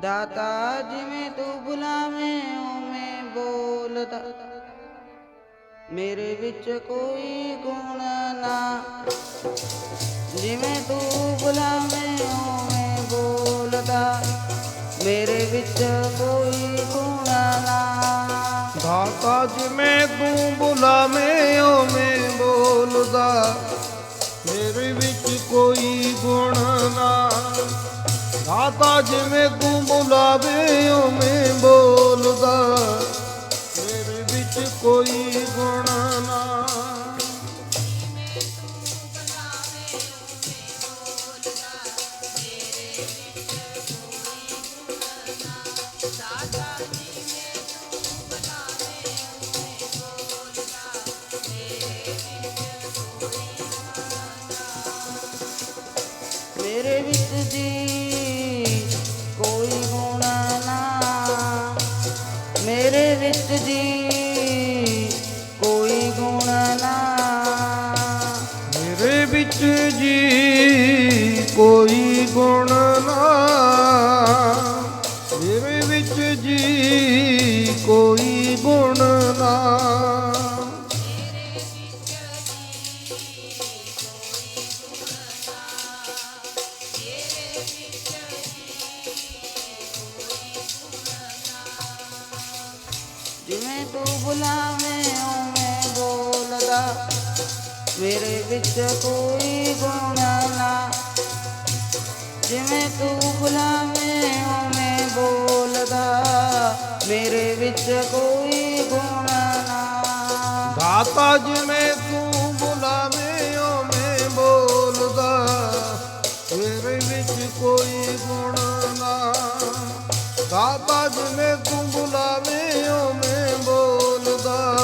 ਦਾਤਾ ਜਿਵੇਂ ਤੂੰ ਬੁਲਾਵੇਂ, ਉਵੇਂ ਬੋਲਦਾ ਮੇਰੇ ਵਿੱਚ ਕੋਈ ਗੁਣ ਨਾ। ਜਿਵੇਂ ਤੂੰ ਬੁਲਾਵੇਂ, ਉਵੇਂ ਬੋਲਦਾ ਮੇਰੇ ਵਿੱਚ ਕੋਈ ਗੁਣ ਨਾ। ਦਾਤਾ ਜਿਵੇਂ ਤੂੰ ਬੁਲਾਵੇਂ ਓਵੇਂ ਬੋਲਦਾ ਮੇਰੇ ਵਿੱਚ ਕੋਈ ਗੁਣ ਨਾ। ਦਾਤਾ ਜਿਵੇਂ ਤੂੰ ਬੁਲਾਵੇਂ ਓਵੇਂ ਬੋਲਦਾ। ਮੇਰੇ ਵਿੱਚ ਕੋਈ ਗੁਣ ਨਾ। ਮੇਰੇ ਵਿੱਚ ਜੀ ਵਿੱਚ ਜੀ ਕੋਈ ਗੁਣ ਨਾ। ਮੇਰੇ ਵਿੱਚ ਜੀ ਕੋਈ ਗੁਣ ਨਾ। ਜਿਵੇਂ ਤੂੰ ਬੁਲਾਵੇਂ, ਉਵੇਂ ਬੋਲਦਾ। ਮੇਰੇ ਵਿੱਚ ਕੋਈ ਗੁਣ ਨਾ। ਜਿਵੇਂ ਤੂੰ ਬੁਲਾਵੇਂ, ਉਵੇਂ ਬੋਲਦਾ। ਮੇਰੇ ਵਿੱਚ ਕੋਈ ਗੁਣ ਨਾ। ਦਾਤਾ ਜਿਵੇਂ ਤੂੰ ਬੁਲਾਵੇਂ ਓਵੇਂ ਬੋਲਦਾ। ਮੇਰੇ ਵਿੱਚ ਕੋਈ ਗੁਣ ਨਾ। ਦਾਤਾ ਜਿਵੇਂ ਤੂੰ ਬੁਲਾਵੇਂ ਓਵੇਂ ਬੋਲਦਾ।